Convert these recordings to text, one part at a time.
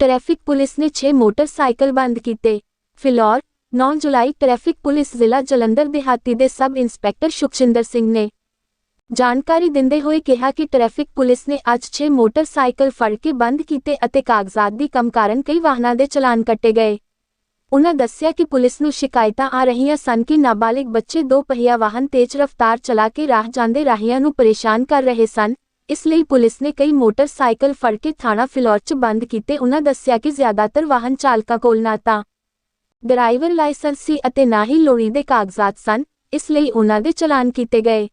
Traffic police ਨੇ 6 motorcycle ਬੰਦ ਕੀਤੇ। ਫਿਲੌਰ 9 ਜੁਲਾਈ ਟ੍ਰੈਫਿਕ ਪੁਲਿਸ ਜ਼ਿਲ੍ਹਾ ਜਲੰਧਰ ਦਿਹਾਤੀ ਦੇ ਸਬ ਇੰਸਪੈਕਟਰ ਸੁਖਚਿੰਦਰ ਸਿੰਘ ਨੇ ਜਾਣਕਾਰੀ ਦਿੰਦੇ ਹੋਏ ਕਿਹਾ ਕਿ ਟ੍ਰੈਫਿਕ ਪੁਲਿਸ ਨੇ ਅੱਜ 6 ਮੋਟਰਸਾਈਕਲ ਫੜ ਕੇ ਬੰਦ ਕੀਤੇ ਅਤੇ ਕਾਗਜ਼ਾਤ ਦੀ ਕਮ ਕਾਰਨ ਕਈ ਵਾਹਨਾਂ ਦੇ ਚਲਾਨ ਕੱਟੇ ਗਏ। ਉਨ੍ਹਾਂ ਦੱਸਿਆ ਕਿ ਪੁਲਿਸ ਨੂੰ ਸ਼ਿਕਾਇਤਾਂ ਆ ਰਹੀਆਂ ਸਨ ਕਿ ਨਾਬਾਲਿਗ ਬੱਚੇ ਦੋ ਪਹੀਆ ਵਾਹਨ ਤੇਜ਼ ਰਫ਼ਤਾਰ ਚਲਾ ਕੇ ਰਾਹ ਜਾਂਦੇ ਰਾਹੀਆਂ ਨੂੰ ਪਰੇਸ਼ਾਨ ਕਰ ਰਹੇ ਸਨ ਇਸ ਲਈ ਪੁਲਿਸ ਨੇ ਕਈ ਮੋਟਰਸਾਈਕਲ ਫੜ ਕੇ ਥਾਣਾ ਫਿਲੌਰ 'ਚ ਬੰਦ ਕੀਤੇ। ਉਨ੍ਹਾਂ ਦੱਸਿਆ ਕਿ ਜ਼ਿਆਦਾਤਰ ਵਾਹਨ ਚਾਲਕਾਂ ਕੋਲ ਨਾ ਤਾਂ ਡਰਾਈਵਰ ਲਾਇਸੈਂਸ ਸੀ ਅਤੇ ਨਾ ਹੀ ਲੋੜੀਂਦੇ ਕਾਗਜ਼ਾਤ ਸਨ, ਇਸ ਲਈ ਉਨ੍ਹਾਂ ਦੇ ਚਲਾਨ ਕੀਤੇ ਗਏ।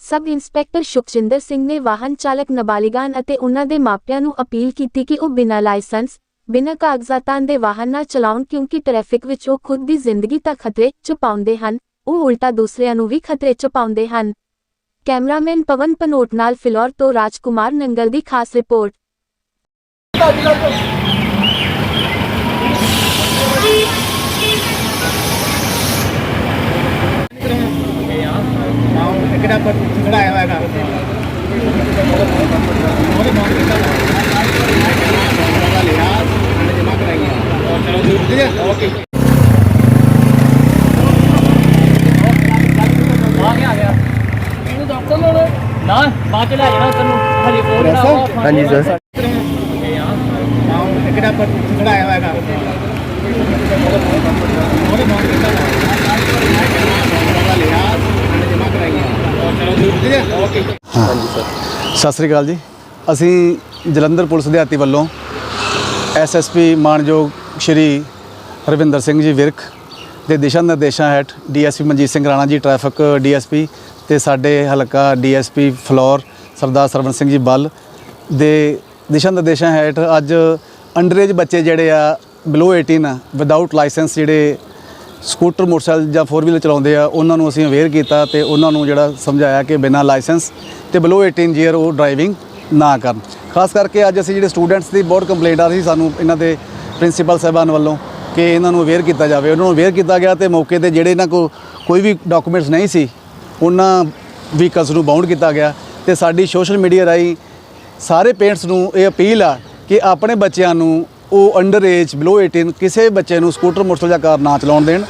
ਸਬ ਇੰਸਪੈਕਟਰ ਸੁਖਜਿੰਦਰ ਸਿੰਘ ਨੇ ਵਾਹਨ ਚਾਲਕ ਨਾਬਾਲਿਗਾਂ ਅਤੇ ਉਨ੍ਹਾਂ ਦੇ ਮਾਪਿਆਂ ਨੂੰ ਅਪੀਲ ਕੀਤੀ ਕਿ ਉਹ ਬਿਨਾਂ ਲਾਇਸੈਂਸ, ਬਿਨਾਂ ਕਾਗਜ਼ਾਤਾਂ ਦੇ ਵਾਹਨ ਨਾ ਚਲਾਉਣ ਕਿਉਂਕਿ ਟ੍ਰੈਫਿਕ ਵਿੱਚ ਉਹ ਖੁਦ ਦੀ ਜ਼ਿੰਦਗੀ ਤਾਂ ਖਤਰੇ 'ਚ ਪਾਉਂਦੇ ਹਨ, ਉਹ ਉਲਟਾ ਦੂਸਰਿਆਂ ਨੂੰ ਵੀ ਖਤਰੇ 'ਚ ਪਾਉਂਦੇ ਹਨ। ਕੈਮਰਾਮੈਨ ਪਵਨ ਪਨੋਟ ਨਾਲ ਫਿਲੌਰ ਤੋਂ ਰਾਜਕੁਮਾਰ ਨੰਗਲ ਦੀ ਖਾਸ ਰਿਪੋਰਟ। ਕਿਹੜਾ ਪਰ ਖੜਾਇਆ ਹੋਇਆ ਹੈਗਾ ਉਹਦੇ ਮੌਕੇ ਤੇ ਲਿਆ ਜਮਾ ਕਰਾਈਆਂ ਚਲੋ ਠੀਕ ਹੈ ਓਕੇ ਆ ਗਿਆ ਆ ਗਿਆ ਇਹਨੂੰ ਦੱਸ ਦੋ ਨਾ ਬਾਅਦ ਚ ਲੈ ਜਾਣਾ ਤੈਨੂੰ। ਹਜੇ ਕੋਲ ਨਾ ਉਹ ਹਾਂਜੀ ਸਰ ਕਿਹੜਾ ਪਰ ਖੜਾਇਆ ਹੋਇਆ ਹੈਗਾ ਉਹਦੇ ਮੌਕੇ ਤੇ ਲਿਆ ਜਮਾ ਕਰਾਈਆਂ ਚਲੋ ਠੀਕ ਹੈ ਓਕੇ ਸਤਿ ਸ੍ਰੀ ਅਕਾਲ ਜੀ। ਅਸੀਂ ਜਲੰਧਰ ਪੁਲਿਸ ਦਿਹਾਤੀ ਵੱਲੋਂ ਐਸਐਸਪੀ ਮਾਨਯੋਗ ਸ਼੍ਰੀ ਹਰਵਿੰਦਰ ਸਿੰਘ ਜੀ ਵਿਰਕ ਦੇ ਦਿਸ਼ਾ ਨਿਰਦੇਸ਼ਾਂ ਹੇਠ DSP Manjeet Singh Rana ji traffic DSP ਤੇ ਸਾਡੇ ਹਲਕਾ ਡੀਐਸਪੀ ਫਲੋਰ ਸਰਦਾਰ ਸਰਵਨ ਸਿੰਘ ਜੀ ਬੱਲ ਦੇ ਦਿਸ਼ਾ ਨਿਰਦੇਸ਼ਾਂ ਹੇਠ ਅੱਜ ਅੰਡਰੇਜ ਬੱਚੇ ਜਿਹੜੇ ਆ ਬਿਲੋ 18 ਵਿਦਆਊਟ ਲਾਇਸੈਂਸ ਜਿਹੜੇ ਸਕੂਟਰ, ਮੋਟਰਸਾਈਕਲ ਜਾਂ ਫੋਰ ਵੀਲਰ ਚਲਾਉਂਦੇ ਆ, ਉਹਨਾਂ ਨੂੰ ਅਸੀਂ ਅਵੇਅਰ ਕੀਤਾ ਤੇ ਉਹਨਾਂ ਨੂੰ ਜਿਹੜਾ ਸਮਝਾਇਆ ਕਿ ਬਿਨਾਂ ਲਾਇਸੈਂਸ ਤੇ ਬਿਲੋ 18 ਈਅਰ ਉਹ ਡਰਾਈਵਿੰਗ ਨਾ ਕਰਨ। ਖਾਸ ਕਰਕੇ ਅੱਜ ਅਸੀਂ ਜਿਹੜੇ ਸਟੂਡੈਂਟਸ ਦੀ ਬਹੁਤ ਕੰਪਲੇਂਟ ਆ ਰਹੀ ਸੀ ਸਾਨੂੰ ਇਹਨਾਂ ਦੇ ਪ੍ਰਿੰਸੀਪਲ ਸਾਹਿਬਾਨ ਵੱਲੋਂ ਕਿ ਇਹਨਾਂ ਨੂੰ ਅਵੇਅਰ ਕੀਤਾ ਜਾਵੇ। ਉਹਨਾਂ ਨੂੰ ਅਵੇਅਰ ਕੀਤਾ ਗਿਆ ਤੇ ਮੌਕੇ ਤੇ ਜਿਹੜੇ ਇਹਨਾਂ ਕੋਲ ਕੋਈ ਵੀ ਡਾਕੂਮੈਂਟਸ ਨਹੀਂ ਸੀ ਉਹਨਾਂ ਵਹੀਕਲਸ ਨੂੰ ਬਾਉਂਡ ਕੀਤਾ ਗਿਆ ਤੇ ਸਾਡੀ ਸੋਸ਼ਲ ਮੀਡੀਆ ਰਾਹੀਂ ਸਾਰੇ ਪੇਰੈਂਟਸ ਨੂੰ ਇਹ ਅਪੀਲ ਆ ਕਿ ਆਪਣੇ ਬੱਚਿਆਂ ਨੂੰ ਉਹ ਅੰਡਰ ਏਜ ਬਿਲੋ 18 ਕਿਸੇ ਬੱਚੇ ਨੂੰ ਸਕੂਟਰ ਮੋਟਰਸਾਈਕਲ ਜਾਂ ਕਾਰ ਨਾ ਚਲਾਉਣ ਦੇਣ।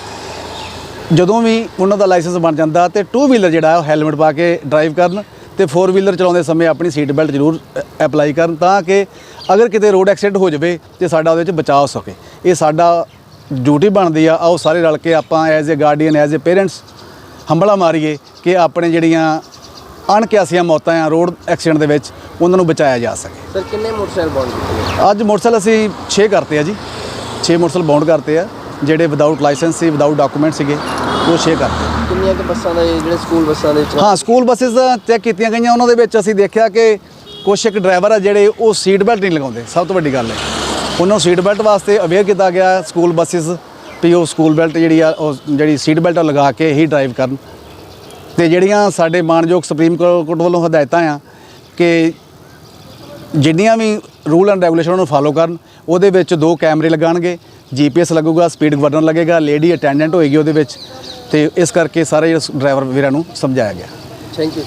ਜਦੋਂ ਵੀ ਉਹਨਾਂ ਦਾ ਲਾਇਸੈਂਸ ਬਣ ਜਾਂਦਾ ਤੇ ਟੂ ਵੀਲਰ ਜਿਹੜਾ ਉਹ ਹੈਲਮਟ ਪਾ ਕੇ ਡਰਾਈਵ ਕਰਨ ਤੇ ਫੋਰ ਵੀਲਰ ਚਲਾਉਂਦੇ ਸਮੇਂ ਆਪਣੀ ਸੀਟ ਬੈਲਟ ਜ਼ਰੂਰ ਅਪਲਾਈ ਕਰਨ ਤਾਂ ਕਿ ਅਗਰ ਕਿਤੇ ਰੋਡ ਐਕਸੀਡੈਂਟ ਹੋ ਜਾਵੇ ਤੇ ਸਾਡਾ ਉਹਦੇ ਵਿੱਚ ਬਚਾਅ ਹੋ ਸਕੇ। ਇਹ ਸਾਡਾ ਡਿਊਟੀ ਬਣਦੀ ਆ, ਆਓ ਸਾਰੇ ਰਲ ਕੇ ਆਪਾਂ as a guardian as a parents ਹੰਬਲਾ ਮਾਰੀਏ ਕਿ ਆਪਣੇ ਜਿਹੜੀਆਂ ਅਣਕਿਆਸੀਆਂ ਮੌਤਾਂ ਆ ਰੋਡ ਐਕਸੀਡੈਂਟ ਦੇ ਵਿੱਚ ਉਹਨਾਂ ਨੂੰ ਬਚਾਇਆ ਜਾ ਸਕੇ। ਸਰ ਕਿੰਨੇ ਮੋਟਰਸਾਈਕਲ ਬੌਂਡ ਕੀਤੇ ਅੱਜ ਮੋਟਰਸਾਈਕਲ ਅਸੀਂ 6 ਕਰਤੇ ਆ ਜੀ। 6 ਮੋਟਰਸਾਈਕਲ ਬਾਉਂਡ ਕਰਤੇ ਆ ਜਿਹੜੇ ਵਿਦਆਊਟ ਲਾਇਸੈਂਸ ਸੀ ਵਿਦਆਊਟ ਡਾਕੂਮੈਂਟ ਸੀਗੇ ਉਹ 6 ਕਰਤੇ ਕਿੰਨੀਆਂ ਕਿ ਬੱਸਾਂ ਦੇ ਜਿਹੜੇ ਸਕੂਲ ਬੱਸਾਂ ਦੇ ਚਲਾ- ਹਾਂ ਸਕੂਲ ਬੱਸਸ ਚੈੱਕ ਕੀਤੀਆਂ ਗਈਆਂ ਉਹਨਾਂ ਦੇ ਵਿੱਚ ਅਸੀਂ ਦੇਖਿਆ ਕਿ ਕੁਛ ਇੱਕ ਡਰਾਈਵਰ ਆ ਜਿਹੜੇ ਉਹ ਸੀਟ ਬੈਲਟ ਨਹੀਂ ਲਗਾਉਂਦੇ। ਸਭ ਤੋਂ ਵੱਡੀ ਗੱਲ ਹੈ। ਉਹਨਾਂ ਨੂੰ ਸੀਟ ਬੈਲਟ ਵਾਸਤੇ ਅਵੇਅਰ ਕੀਤਾ ਗਿਆ ਸਕੂਲ ਬੱਸਸ ਵੀ ਉਹ ਸਕੂਲ ਬੈਲਟ ਜਿਹੜੀ ਆ, ਉਹ ਜਿਹੜੀ ਸੀਟ ਬੈਲਟ ਲਗਾ ਕੇ ਹੀ ਡਰਾਈਵ ਕਰਨ। ਤੇ ਜਿਹੜੀਆਂ ਸਾਡੇ ਮਾਨਯੋਗ ਸੁਪਰੀਮ ਕੋਰਟ ਵੱਲੋਂ ਹਦਾਇਤਾਂ ਆ ਕਿ ਜਿੰਨੀਆਂ ਵੀ ਰੂਲ ਐਂਡ ਰੈਗੂਲੇਸ਼ਨ ਨੂੰ ਫਾਲੋ ਕਰਨ, ਉਹਦੇ ਵਿੱਚ ਦੋ ਕੈਮਰੇ ਲਗਾਣਗੇ ਜੀਪੀਐਸ ਲੱਗੂਗਾ ਸਪੀਡ ਗਵਰਨਰ ਲੱਗੇਗਾ ਲੇਡੀ ਅਟੈਂਡੈਂਟ ਹੋਏਗੀ ਉਹਦੇ ਵਿੱਚ। ਤੇ ਇਸ ਕਰਕੇ ਸਾਰੇ ਡਰਾਈਵਰ ਵੀਰਾਂ ਨੂੰ ਸਮਝਾਇਆ ਗਿਆ। Thank you